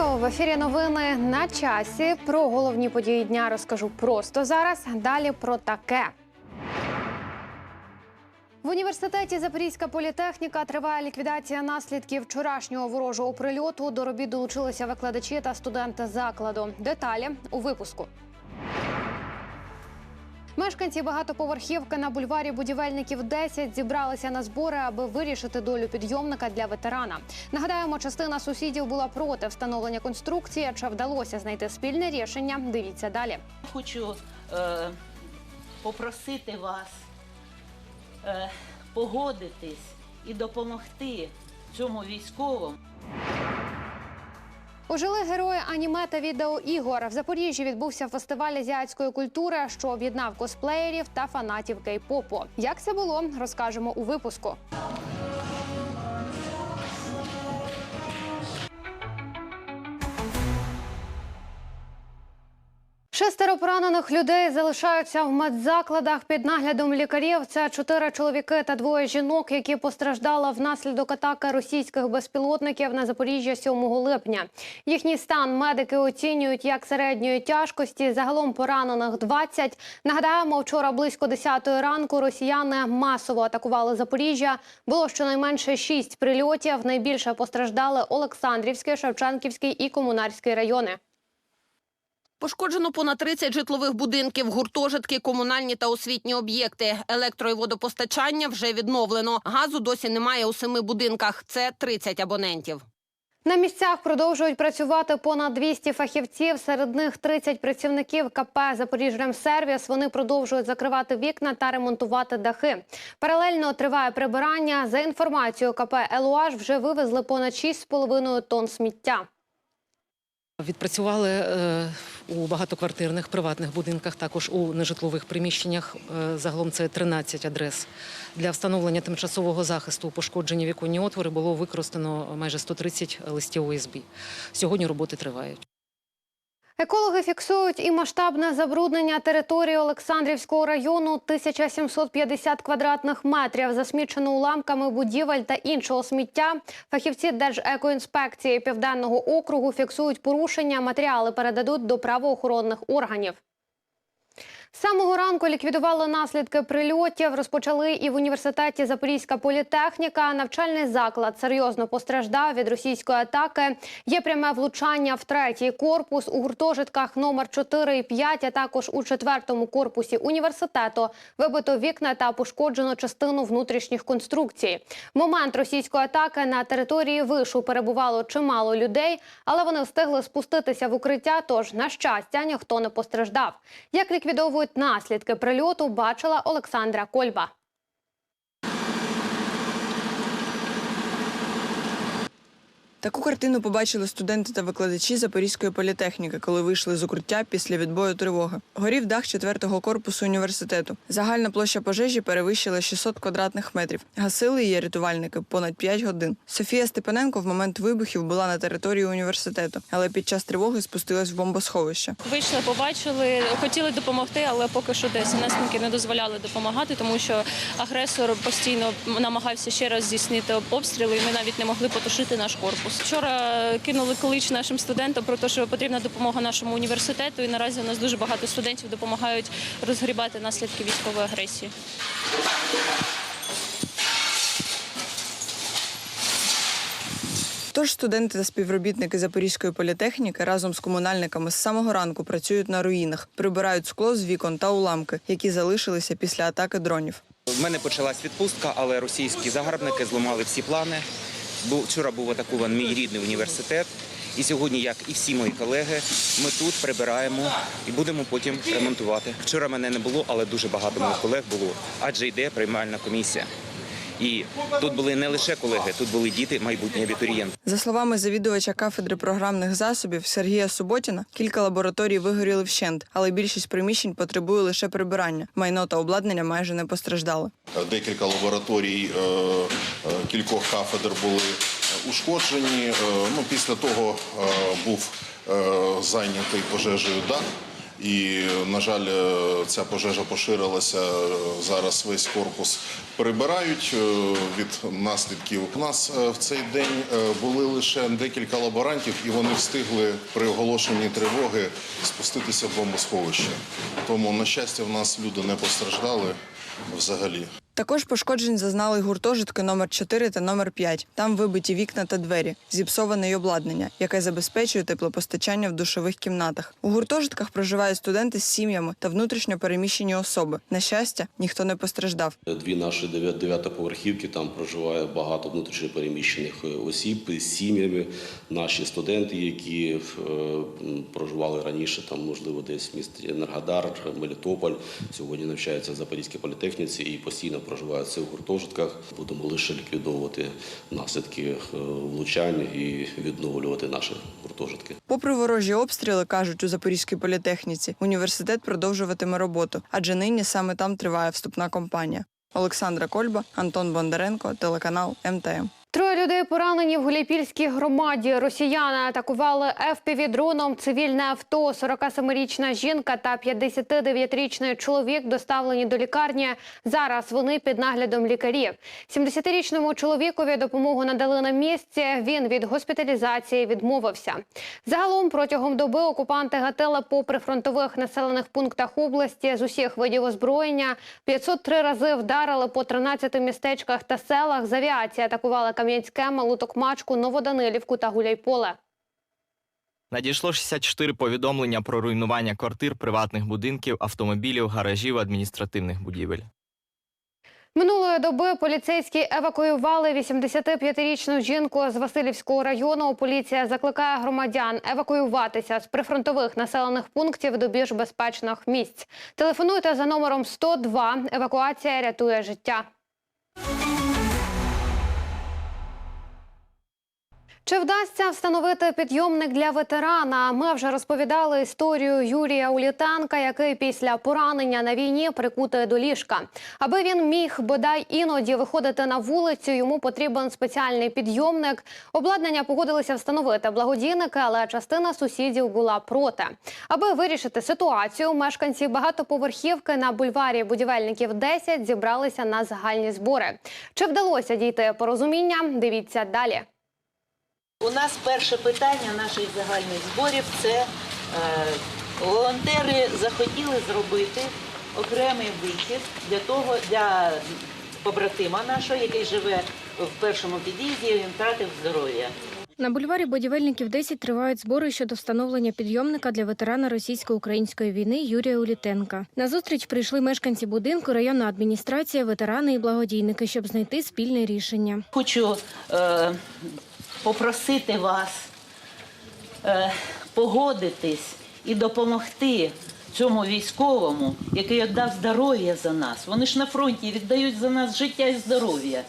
Вітаю в ефірі. Новини на часі. Про головні події дня розкажу просто зараз. Далі про таке. В університеті Запорізька політехніка триває ліквідація наслідків вчорашнього ворожого прильоту. До робіт долучилися викладачі та студенти закладу. Деталі у випуску. Мешканці багатоповерхівки на бульварі будівельників 10 зібралися на збори, аби вирішити долю підйомника для ветерана. Нагадаємо, частина сусідів була проти встановлення конструкції. Чи вдалося знайти спільне рішення? Дивіться далі. Хочу е, попросити вас е, погодитись і допомогти цьому військовому. Ожили герої аніме та відеоігор. В Запоріжжі відбувся фестиваль азіатської культури, що об'єднав косплеєрів та фанатів кей-попу. Як це було, розкажемо у випуску. Шестеро поранених людей залишаються в медзакладах під наглядом лікарів. Це чотири чоловіки та двоє жінок, які постраждали внаслідок атаки російських безпілотників на Запоріжжя 7 липня. Їхній стан медики оцінюють як середньої тяжкості. Загалом поранених 20. Нагадаємо, вчора близько 10 ранку росіяни масово атакували Запоріжжя. Було щонайменше шість прильотів. Найбільше постраждали Олександрівський, Шевченківський і Комунарський райони. Пошкоджено понад 30 житлових будинків, гуртожитки, комунальні та освітні об'єкти. Електро- і водопостачання вже відновлено. Газу досі немає у семи будинках. Це 30 абонентів. На місцях продовжують працювати понад 200 фахівців. Серед них 30 працівників КП «Запоріжремсервіс». Вони продовжують закривати вікна та ремонтувати дахи. Паралельно триває прибирання. За інформацією КП «Елуаш» вже вивезли понад 6,5 тонн сміття. Відпрацювали е, у багатоквартирних приватних будинках, також у нежитлових приміщеннях. Е, Загалом це 13 адрес. Для встановлення тимчасового захисту пошкоджені віконні отвори було використано майже 130 листів ОСБ. Сьогодні роботи тривають. Екологи фіксують і масштабне забруднення території Олександрівського району 1750 квадратних метрів, засмічено уламками будівель та іншого сміття. Фахівці Держекоінспекції Південного округу фіксують порушення. Матеріали передадуть до правоохоронних органів. Самого ранку ліквідували наслідки прильотів. Розпочали і в університеті Запорізька політехніка. Навчальний заклад серйозно постраждав від російської атаки. Є пряме влучання в третій корпус у гуртожитках номер 4 і 5, а також у четвертому корпусі університету. Вибито вікна та пошкоджено частину внутрішніх конструкцій. В момент російської атаки на території вишу перебувало чимало людей, але вони встигли спуститися в укриття. Тож, на щастя, ніхто не постраждав. Як ліквідовують наслідки прильоту, бачила Олександра Кольба. Таку картину побачили студенти та викладачі Запорізької політехніки, коли вийшли з укриття після відбою тривоги. Горів дах четвертого корпусу університету. Загальна площа пожежі перевищила 600 квадратних метрів. Гасили її рятувальники понад 5 годин. Софія Степаненко в момент вибухів була на території університету, але під час тривоги спустилась в бомбосховище. Вийшли, побачили, хотіли допомогти, але поки що десь СНСники не дозволяли допомагати, тому що агресор постійно намагався ще раз здійснити обстріли, і ми навіть не могли потушити наш корпус. Вчора кинули клич нашим студентам про те, що потрібна допомога нашому університету, і наразі у нас дуже багато студентів допомагають розгрібати наслідки військової агресії. Тож студенти та співробітники Запорізької політехніки разом з комунальниками з самого ранку працюють на руїнах, прибирають скло з вікон та уламки, які залишилися після атаки дронів. В мене почалась відпустка, але російські загарбники зламали всі плани. Вчора був атакований мій рідний університет. І сьогодні, як і всі мої колеги, ми тут прибираємо і будемо потім ремонтувати. Вчора мене не було, але дуже багато моїх колег було, адже йде приймальна комісія. І тут були не лише колеги, тут були діти, майбутні абітурієнти. За словами завідувача кафедри програмних засобів Сергія Суботіна, кілька лабораторій вигоріли вщент, але більшість приміщень потребує лише прибирання. Майно та обладнання майже не постраждали. Декілька лабораторій е, е, кількох кафедр були ушкоджені. Е, Ну, після того був зайнятий пожежею дах. І, на жаль, е, ця пожежа поширилася. е, Зараз весь корпус прибирають е, від наслідків. У нас в цей день були лише декілька лаборантів, і вони встигли при оголошенні тривоги спуститися в бомбосховище. Тому, на щастя, в нас люди не постраждали взагалі. Також пошкоджень зазнали гуртожитки номер 4 та номер 5. Там вибиті вікна та двері, зіпсоване й обладнання, яке забезпечує теплопостачання в душових кімнатах. У гуртожитках проживають студенти з сім'ями та внутрішньо переміщені особи. На щастя, ніхто не постраждав. Дві наші дев'я- дев'ятоповерхівки, там проживає багато внутрішньопереміщених е, осіб з сім'ями. Наші студенти, які е, проживали раніше, там, можливо, десь в місті Енергодар, Мелітополь, сьогодні навчаються в Запорізькій політехніці і постійно проживають в цих гуртожитках. Будемо лише ліквідовувати наслідки е, влучань і відновлювати наші гуртожитки. Попри ворожі обстріли, кажуть у Запорізькій політехніці, університет продовжуватиме роботу, адже нині саме там триває вступна кампанія. Олександра Кольба, Антон Бондаренко, телеканал МТМ. Людей поранені в Гуляйпільській громаді. Росіяни атакували FPV-дроном цивільне авто. 47-річна жінка та 59-річний чоловік доставлені до лікарні. Зараз вони під наглядом лікарів. 70-річному чоловікові допомогу надали на місці. Він від госпіталізації відмовився. Загалом протягом доби окупанти гатили по прифронтових населених пунктах області з усіх видів озброєння. 503 рази вдарили по 13 містечках та селах. З авіації атакували Кам'янське, Малутокмачку, Новоданилівку та Гуляйполе. Надійшло 64 повідомлення про руйнування квартир, приватних будинків, автомобілів, гаражів, адміністративних будівель. Минулої доби поліцейські евакуювали 85-річну жінку з Васильівського району. Поліція закликає громадян евакуюватися з прифронтових населених пунктів до більш безпечних місць. Телефонуйте за номером 102. Евакуація рятує життя. Чи вдасться встановити підйомник для ветерана? Ми вже розповідали історію Юрія Улітанка, який після поранення на війні прикутий до ліжка. Аби він міг бодай іноді виходити на вулицю, йому потрібен спеціальний підйомник. Обладнання погодилися встановити благодійники, але частина сусідів була проти. Аби вирішити ситуацію, мешканці багатоповерхівки на бульварі будівельників 10 зібралися на загальні збори. Чи вдалося дійти порозуміння? Дивіться далі. У нас перше питання наших загальних зборів це е, волонтери захотіли зробити окремий вихід для того, для побратима нашого, який живе в першому під'їзді, він втратив здоров'я. На бульварі будівельників 10 тривають збори щодо встановлення підйомника для ветерана російсько-української війни Юрія Улітенка. На зустріч прийшли мешканці будинку, районна адміністрація, ветерани і благодійники, щоб знайти спільне рішення. Хочу е, попросити вас е, погодитись і допомогти цьому військовому, який віддав здоров'я за нас. Вони ж на фронті віддають за нас життя і здоров'я.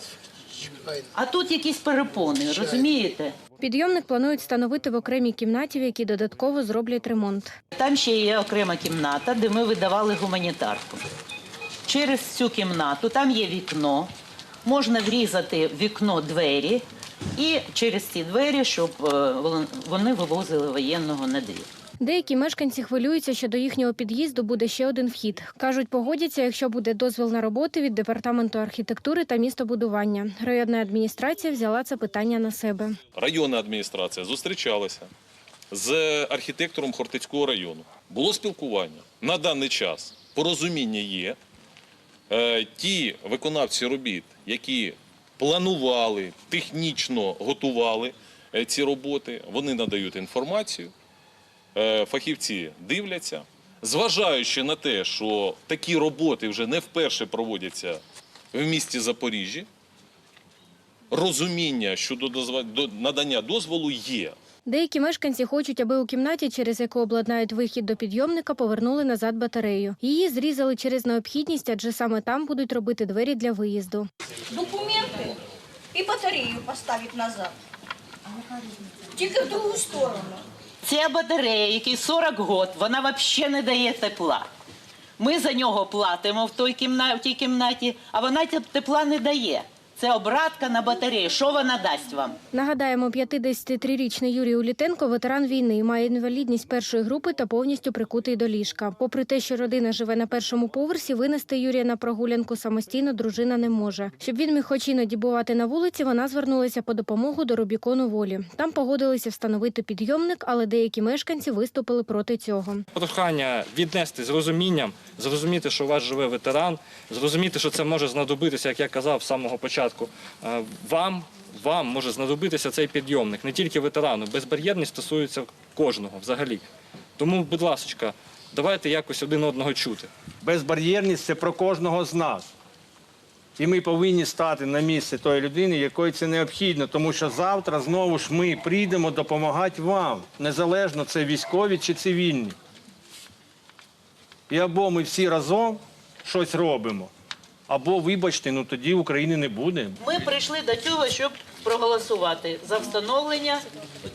А тут якісь перепони, розумієте? Підйомник планують встановити в окремій кімнаті, в якій додатково зроблять ремонт. Там ще є окрема кімната, де ми видавали гуманітарку. Через цю кімнату там є вікно, можна врізати в вікно двері і через ці двері, щоб е, вони вивозили воєнного на двір. Деякі мешканці хвилюються, що до їхнього під'їзду буде ще один вхід. Кажуть, погодяться, якщо буде дозвіл на роботи від департаменту архітектури та містобудування. Районна адміністрація взяла це питання на себе. районна адміністрація зустрічалася з архітектором Хортицького району. Було спілкування. На даний час порозуміння є. Е, Ті виконавці робіт, які планували, технічно готували е, ці роботи, вони надають інформацію. Е, Фахівці дивляться. Зважаючи на те, що такі роботи вже не вперше проводяться в місті Запоріжжі, розуміння щодо надання дозволу є. Деякі мешканці хочуть, аби у кімнаті, через яку обладнають вихід до підйомника, повернули назад батарею. Її зрізали через необхідність, адже саме там будуть робити двері для виїзду. документи і батарею поставить назад. Тільки в другу сторону. Ця батарея, якій 40 год, вона взагалі не дає тепла. Ми за нього платимо в той кімна... в тій кімнаті, а вона теп- тепла не дає. Це обратка на батареї. Що вона дасть вам? Нагадаємо, 53-річний Юрій Улітенко ветеран війни, має інвалідність першої групи та повністю прикутий до ліжка. Попри те, що родина живе на першому поверсі, винести Юрія на прогулянку самостійно дружина не може. Щоб він міг хоч іноді бувати на вулиці, вона звернулася по допомогу до Рубікону волі. Там погодилися встановити підйомник, але деякі мешканці виступили проти цього. Прохання віднести з розумінням, зрозуміти, що у вас живе ветеран, зрозуміти, що це може знадобитися, як я казав з самого початку. Е, Вам, вам може знадобитися цей підйомник, не тільки ветерану. Безбар'єрність стосується кожного взагалі. Тому, будь ласка, давайте якось один одного чути. Безбар'єрність це про кожного з нас. І ми повинні стати на місце тої людини, якої це необхідно, тому що завтра знову ж ми прийдемо допомагати вам, незалежно це військові чи цивільні. І або ми всі разом щось робимо, або, вибачте, ну тоді України не буде. Ми прийшли до цього, щоб проголосувати за встановлення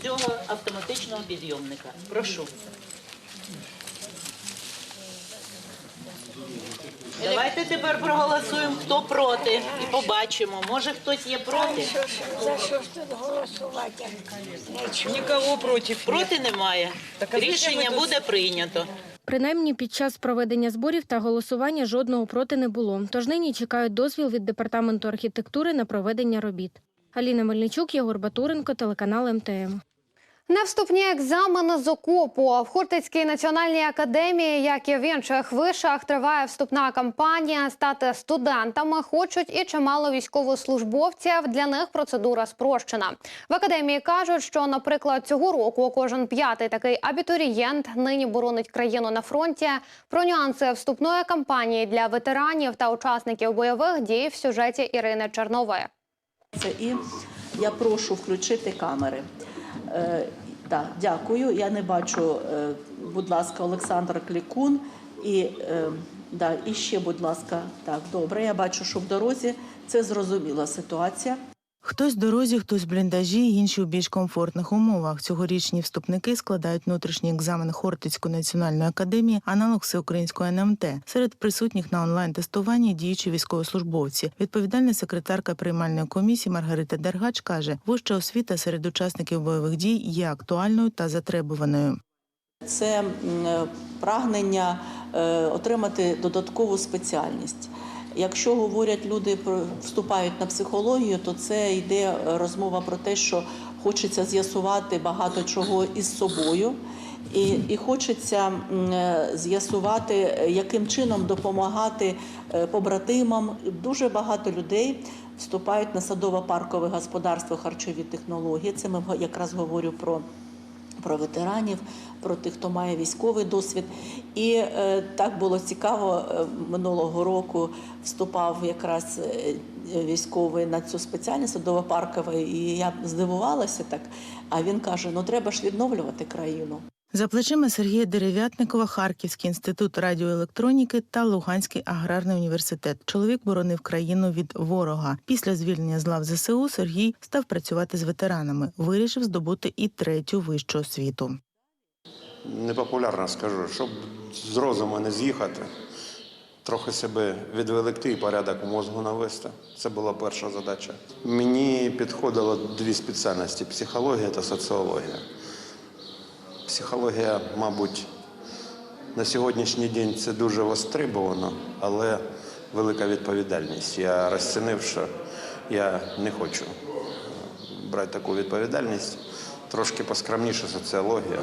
цього автоматичного підйомника. Прошу. Давайте тепер проголосуємо, хто проти, і побачимо. Може хтось є проти? За що ж тут голосувати? Нікого проти. Проти немає. Рішення буде прийнято. Принаймні під час проведення зборів та голосування жодного проти не було. Тож нині чекають дозвіл від департаменту архітектури на проведення робіт. Аліна Мельничук, Єгор Батуренко, телеканал МТМ. На вступні екзамени з окопу в Хортицькій національній академії, як і в інших вишах, триває вступна кампанія. Стати студентами хочуть і чимало військовослужбовців. Для них процедура спрощена. В академії кажуть, що, наприклад, цього року кожен п'ятий такий абітурієнт нині боронить країну на фронті. Про нюанси вступної кампанії для ветеранів та учасників бойових дій в сюжеті Ірини Чернової. І я прошу включити камери. Е, да, дякую. Я не бачу, е, будь ласка, Олександр Клікун. І, е, да, і ще, будь ласка, так, добре. Я бачу, що в дорозі це зрозуміла ситуація. Хтось в дорозі, хтось в бліндажі, інші у більш комфортних умовах. Цьогорічні вступники складають внутрішній екзамен Хортицької національної академії, аналог всеукраїнської НМТ. Серед присутніх на онлайн-тестуванні діючі військовослужбовці. Відповідальна секретарка приймальної комісії Маргарита Дергач каже, вища освіта серед учасників бойових дій є актуальною та затребуваною. Це е, прагнення е, отримати додаткову спеціальність. Якщо говорять люди про вступають на психологію, то це йде е, розмова про те, що хочеться з'ясувати багато чого із собою. І, і хочеться е, з'ясувати, е, яким чином допомагати побратимам. Дуже багато людей вступають на садово-паркове господарство харчові технології. Це ми якраз говорю про про ветеранів, про тих, хто має військовий досвід. І е, так було цікаво. е, Минулого року вступав якраз е, військовий на цю спеціальність садово-паркову, і я здивувалася так. А він каже: ну треба ж відновлювати країну. За плечима Сергія Дерев'ятникова, Харківський інститут радіоелектроніки та Луганський аграрний університет. Чоловік боронив країну від ворога. Після звільнення з лав ЗСУ Сергій став працювати з ветеранами. Вирішив здобути і третю вищу освіту. непопулярно скажу, щоб з розуму не з'їхати, трохи себе відволікти і порядок у мозку навести. Це була перша задача. Мені підходило дві спеціальності психологія та соціологія. Психологія, мабуть, на сьогоднішній день це дуже востребовано, але велика відповідальність. Я розцінив, що я не хочу брати таку відповідальність. Трошки поскромніше соціологія.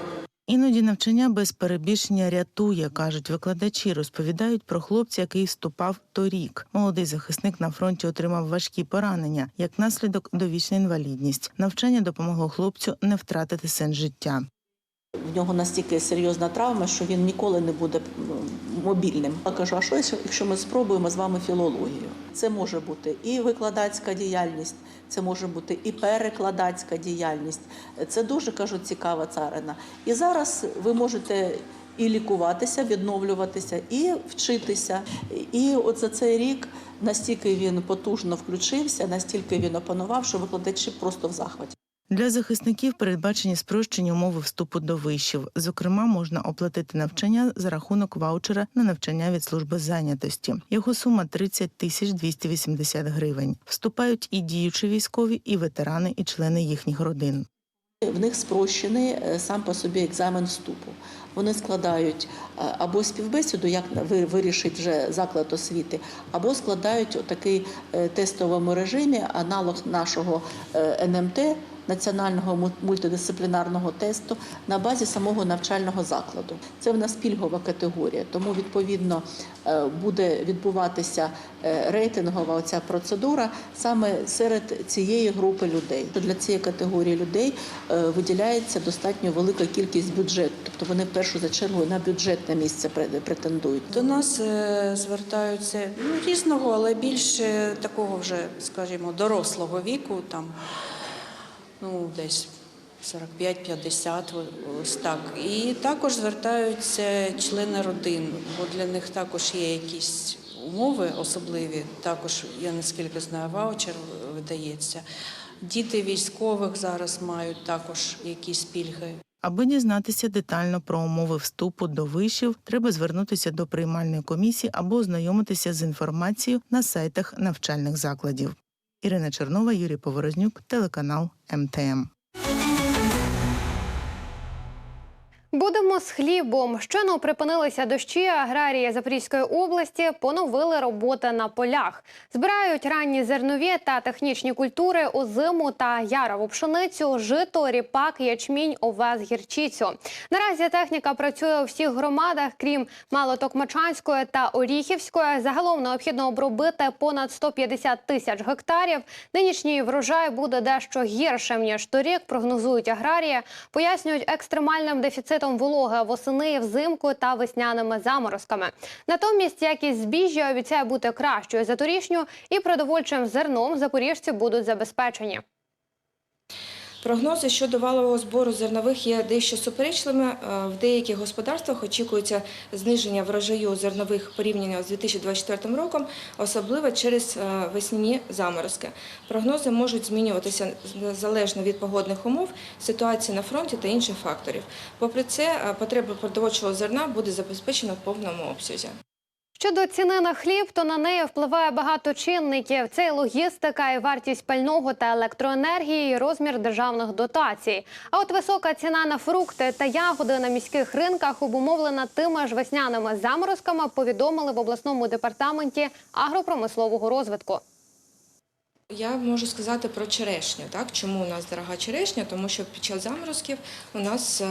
Іноді навчання без перебільшення рятує, кажуть викладачі. Розповідають про хлопця, який вступав торік. Молодий захисник на фронті отримав важкі поранення, як наслідок довічна інвалідність. Навчання допомогло хлопцю не втратити сенс життя. В нього настільки серйозна травма, що він ніколи не буде мобільним. Я кажу, а що якщо ми спробуємо з вами філологію? Це може бути і викладацька діяльність, це може бути і перекладацька діяльність. Це дуже кажу цікава царина. І зараз ви можете і лікуватися, відновлюватися, і вчитися. І от за цей рік настільки він потужно включився, настільки він опанував, що викладачі просто в захваті. Для захисників передбачені спрощені умови вступу до вишів. Зокрема, можна оплатити навчання за рахунок ваучера на навчання від служби зайнятості. Його сума 30 тисяч 280 гривень. Вступають і діючі військові, і ветерани, і члени їхніх родин. В них спрощений е, сам по собі екзамен вступу. Вони складають е, або співбесіду, як ви- вирішить вже заклад освіти, або складають такий тестовому режимі аналог нашого е, НМТ. Національного му- мультидисциплінарного тесту на базі самого навчального закладу. Це в нас пільгова категорія, тому відповідно е, буде відбуватися е, рейтингова оця процедура саме серед цієї групи людей. Для цієї категорії людей е, виділяється достатньо велика кількість бюджету, тобто вони в першу за чергу на бюджетне місце пре- претендують. До нас звертаються ну, різного, але більше такого вже, скажімо, дорослого віку, там ну десь 45-50, ось так. І також звертаються члени родин, бо для них також є якісь умови особливі. Також я наскільки знаю, ваучер видається. Діти військових зараз мають також якісь пільги. Аби дізнатися детально про умови вступу до вишів, треба звернутися до приймальної комісії або ознайомитися з інформацією на сайтах навчальних закладів. Ірина Чернова, Юрій Поворознюк, телеканал МТМ. Будемо з хлібом. Щойно припинилися дощі. Аграрії Запорізької області поновили роботи на полях. Збирають ранні зернові та технічні культури озиму та ярову пшеницю, жито, ріпак, ячмінь, овес, гірчицю. Наразі техніка працює у всіх громадах, крім Малотокмачанської та Оріхівської. Загалом необхідно обробити понад 150 тисяч гектарів. Нинішній врожай буде дещо гіршим ніж торік. Прогнозують аграрії. Пояснюють екстремальним дефіцитом вологи восени, взимку та весняними заморозками. Натомість якість збіжжя обіцяє бути кращою за торішню, і продовольчим зерном запоріжці будуть забезпечені. Прогнози щодо валового збору зернових є дещо суперечливими. Е, В деяких господарствах очікується зниження врожаю зернових порівняно з 2024 роком, особливо через е, весняні заморозки. Прогнози можуть змінюватися залежно від погодних умов, ситуації на фронті та інших факторів. Попри це, е, потреба продовольчого зерна буде забезпечена в повному обсязі. Щодо ціни на хліб, то на неї впливає багато чинників. Це і логістика, і вартість пального та електроенергії, і розмір державних дотацій. А от висока ціна на фрукти та ягоди на міських ринках обумовлена тими ж весняними заморозками. Повідомили в обласному департаменті агропромислового розвитку. Я можу сказати про черешню. Так? Чому у нас дорога черешня? Тому що під час заморозків у нас е,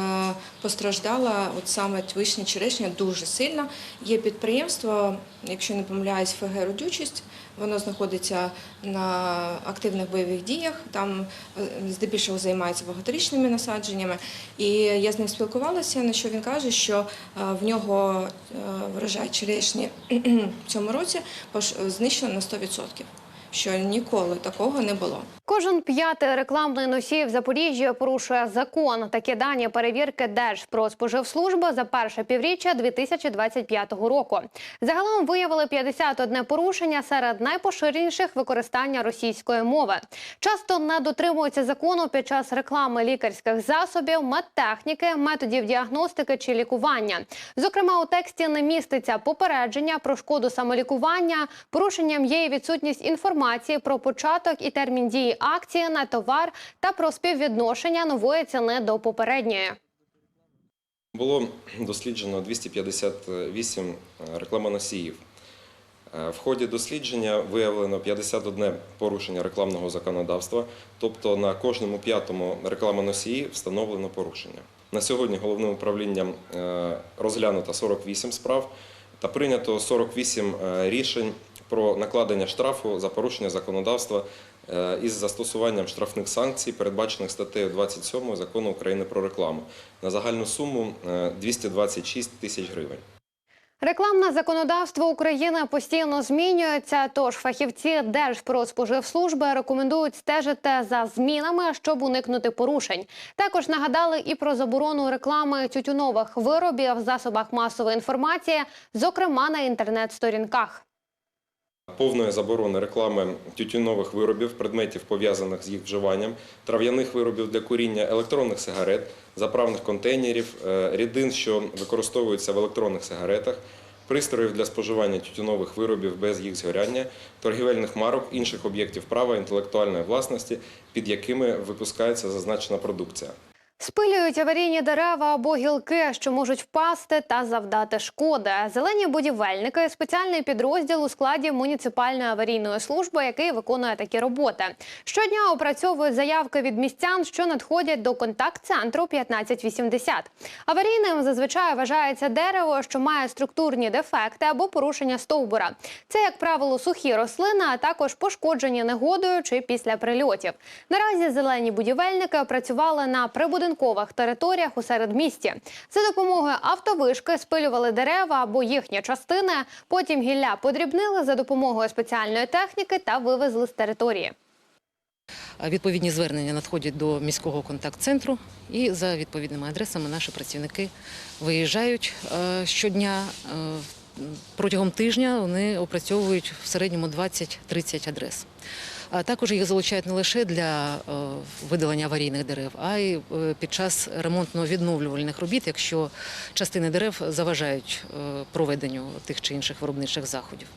постраждала от саме вишня черешня дуже сильно. Є підприємство, якщо не помиляюсь, ФГ «Родючість», воно знаходиться на активних бойових діях, там е, здебільшого займається багаторічними насадженнями. І я з ним спілкувалася, на що він каже, що е, в нього врожай черешні в цьому році знищено на 100%, що ніколи такого не було. Кожен п'ятий рекламний носій в Запоріжжі порушує закон. Такі дані перевірки Держпродспоживслужби за перше півріччя 2025 року. Загалом виявили 51 порушення серед найпоширеніших використання російської мови. Часто не дотримуються закону під час реклами лікарських засобів, медтехніки, методів діагностики чи лікування. Зокрема, у тексті не міститься попередження про шкоду самолікування. Порушенням є і відсутність інформації про початок і термін дії акції на товар та про співвідношення нової ціни до попередньої. Було досліджено 258 рекламоносіїв. Е, В ході дослідження виявлено 51 порушення рекламного законодавства, тобто на кожному п'ятому рекламоносії встановлено порушення. На сьогодні головним управлінням е, розглянуто 48 справ та прийнято 48 е, рішень про накладення штрафу за порушення законодавства е, із застосуванням штрафних санкцій, передбачених статтею 27 закону України про рекламу, на загальну суму е, 226 тисяч гривень. Рекламне законодавство України постійно змінюється. Тож фахівці Держпродспоживслужби рекомендують стежити за змінами, щоб уникнути порушень. Також нагадали і про заборону реклами тютюнових виробів в засобах масової інформації, зокрема на інтернет-сторінках. Повної заборони реклами тютюнових виробів, предметів пов'язаних з їх вживанням, трав'яних виробів для куріння, електронних сигарет, заправних контейнерів, е, рідин, що використовуються в електронних сигаретах, пристроїв для споживання тютюнових виробів без їх згоряння, торгівельних марок, інших об'єктів права інтелектуальної власності, під якими випускається зазначена продукція. Спилюють аварійні дерева або гілки, що можуть впасти та завдати шкоди. Зелені будівельники спеціальний підрозділ у складі муніципальної аварійної служби, який виконує такі роботи. Щодня опрацьовують заявки від містян, що надходять до контакт-центру 1580. Аварійним зазвичай вважається дерево, що має структурні дефекти або порушення стовбура. Це, як правило, сухі рослини, а також пошкоджені негодою чи після прильотів. Наразі зелені будівельники опрацювали на прибудинкових територіях у середмісті. За допомогою автовишки спилювали дерева або їхні частини. Потім гілля подрібнили за допомогою спеціальної техніки та вивезли з території. Відповідні звернення надходять до міського контакт-центру, і за відповідними адресами наші працівники виїжджають е, щодня. Е, Протягом тижня вони опрацьовують в середньому 20-30 адрес. А також їх залучають не лише для е, видалення аварійних дерев, а й е, під час ремонтно-відновлювальних робіт, якщо частини дерев заважають е, проведенню тих чи інших виробничих заходів.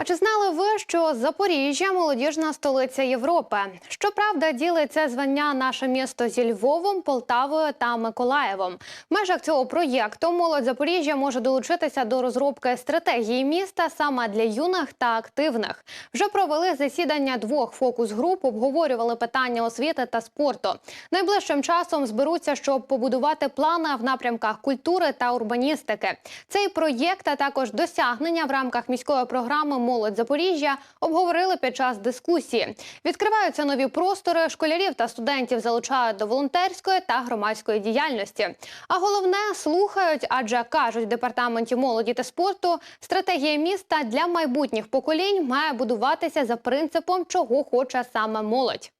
А чи знали ви, що Запоріжжя молодіжна столиця Європи? Щоправда, ділить це звання наше місто зі Львовом, Полтавою та Миколаєвом. В межах цього проєкту молодь Запоріжжя може долучитися до розробки стратегії міста саме для юних та активних. Вже провели засідання двох фокус-груп, обговорювали питання освіти та спорту. Найближчим часом зберуться, щоб побудувати плани в напрямках культури та урбаністики. Цей проєкт, а також досягнення в рамках міської програми Молодь Запоріжжя обговорили під час дискусії. Відкриваються нові простори, школярів та студентів залучають до волонтерської та громадської діяльності. А головне слухають, адже кажуть в департаменті молоді та спорту, стратегія міста для майбутніх поколінь має будуватися за принципом, чого хоче саме молодь.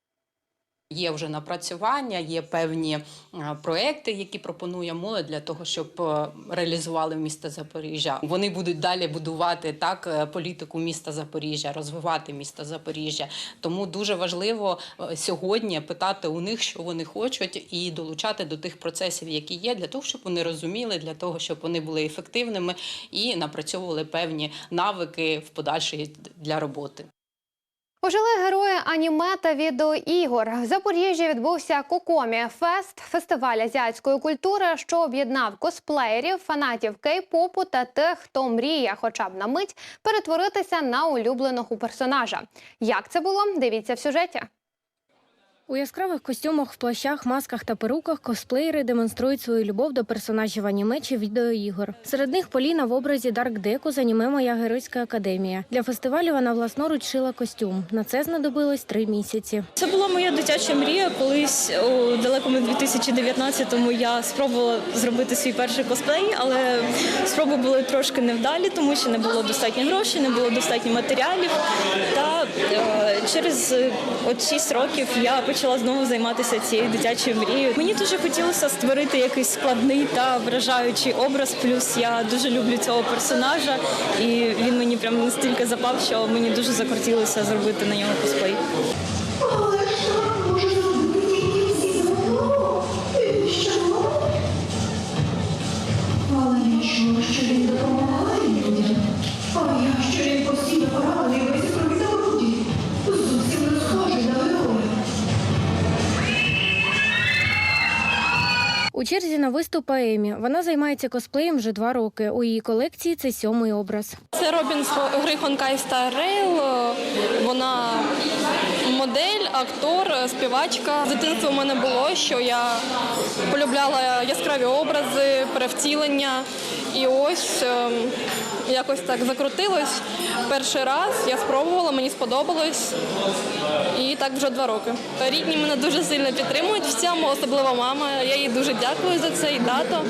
Є вже напрацювання, є певні е, проекти, які пропонує молодь для того, щоб е, реалізували місто Запоріжжя. Вони будуть далі будувати так е, політику міста Запоріжжя, розвивати місто Запоріжжя. Тому дуже важливо сьогодні питати у них, що вони хочуть, і долучати до тих процесів, які є, для того, щоб вони розуміли, для того, щоб вони були ефективними і напрацьовували певні навики в подальшій для роботи. Ожили герої аніме та відеоігор. В Запоріжжі відбувся Кокомі Фест, фестиваль азіатської культури, що об'єднав косплеєрів, фанатів кей-попу та тих, хто мріє, хоча б на мить, перетворитися на улюбленого персонажа. Як це було? Дивіться в сюжеті. У яскравих костюмах, в плащах, масках та перуках косплеєри демонструють свою любов до персонажів аніме чи відеоігор. Серед них Поліна в образі Дарк Деку з аніме Моя геройська академія. Для фестивалю вона власноруч шила костюм. На це знадобилось три місяці. Це була моя дитяча мрія. Колись у далекому 2019-му я спробувала зробити свій перший косплей, але спроби були трошки невдалі, тому що не було достатньо грошей, не було достатньо матеріалів. Та е, через е, от 6 років я почала знову займатися цією дитячою мрією. Мені дуже хотілося створити якийсь складний та вражаючий образ. Плюс я дуже люблю цього персонажа, і він мені прям настільки запав, що мені дуже захотілося зробити на нього косплей. Що він допомагає У черзі на виступ Емі. Вона займається косплеєм вже два роки. У її колекції це сьомий образ. Це Робін з гри Honkai Star Вона модель, актор, співачка. З дитинства в мене було, що я полюбляла яскраві образи, перевтілення. І ось ем, якось так закрутилось. Перший раз я спробувала, мені сподобалось. І так вже два роки. Рідні мене дуже сильно підтримують в цьому, особливо мама. Я їй дуже дякую за це і тато.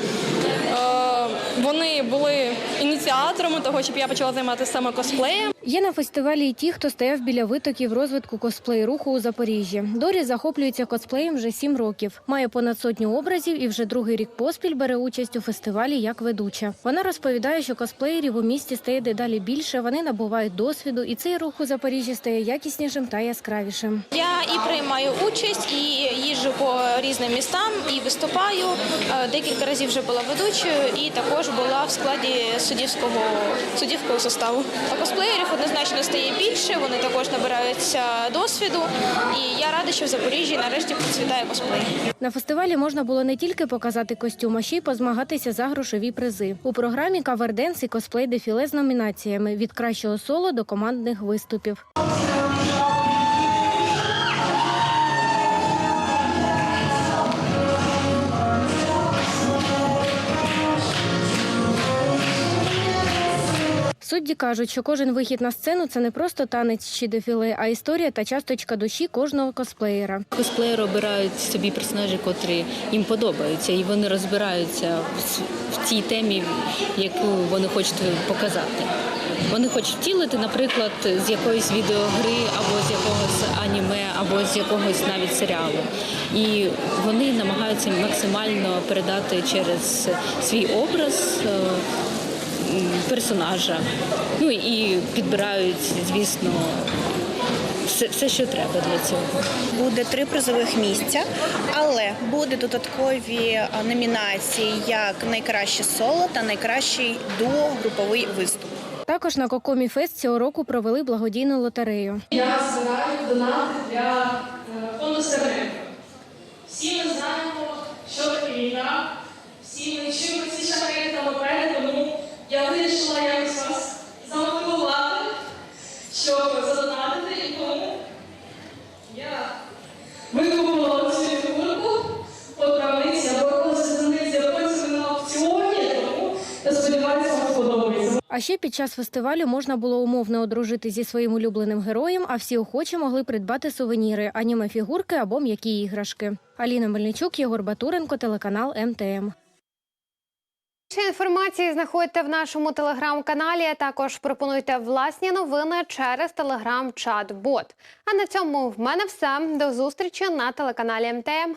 Е, вони були ініціаторами того, щоб я почала займатися саме косплеєм. Є на фестивалі і ті, хто стояв біля витоків розвитку косплей руху у Запоріжжі. Дорі захоплюється косплеєм вже сім років. Має понад сотню образів і вже другий рік поспіль бере участь у фестивалі як ведуча. Вона розповідає, що косплеєрів у місті стає дедалі більше. Вони набувають досвіду, і цей рух у Запоріжжі стає якіснішим та яскравішим. Я і приймаю участь, і їжджу по різним містам, і виступаю. Е, Декілька разів вже була ведучою, і також була в складі суддівського суддівського составу. А Однозначно стає більше. Вони також набираються досвіду. І я рада, що в Запоріжжі нарешті процвітає косплей. На фестивалі можна було не тільки показати костюм, а ще й позмагатися за грошові призи. У програмі каверденс і косплей дефіле з номінаціями від кращого соло до командних виступів. Судді кажуть, що кожен вихід на сцену це не просто танець чи дефіле, а історія та часточка душі кожного косплеєра. Косплеєри обирають собі персонажі, котрі їм подобаються, і вони розбираються в тій темі, яку вони хочуть показати. Вони хочуть втілити, наприклад, з якоїсь відеогри, або з якогось аніме, або з якогось навіть серіалу. І вони намагаються максимально передати через свій образ. Е, Персонажа, ну і підбирають, звісно, все, все, що треба для цього. Буде три призових місця, але буде додаткові номінації як найкраще соло та найкращий дуо груповий виступ. Також на Кокомі Фест цього року провели благодійну лотерею. Я збираю донати для е, фонду Стерненко. Всі ми знаємо, що таке війна, всі ми чуємо я вирішила якось вас замотивувати, щоб задонатити, і тому я викупила цю фігурку по крамниці або якогось одиниці японців на аукціоні, тому я сподіваюся, вам сподобається. А ще під час фестивалю можна було умовно одружити зі своїм улюбленим героєм, а всі охочі могли придбати сувеніри, аніме фігурки або м'які іграшки. Аліна Мельничук, Єгор Батуренко, телеканал МТМ. Більше інформації знаходите в нашому телеграм-каналі. Також пропонуйте власні новини через телеграм-чат-бот. А на цьому в мене все. До зустрічі на телеканалі МТМ.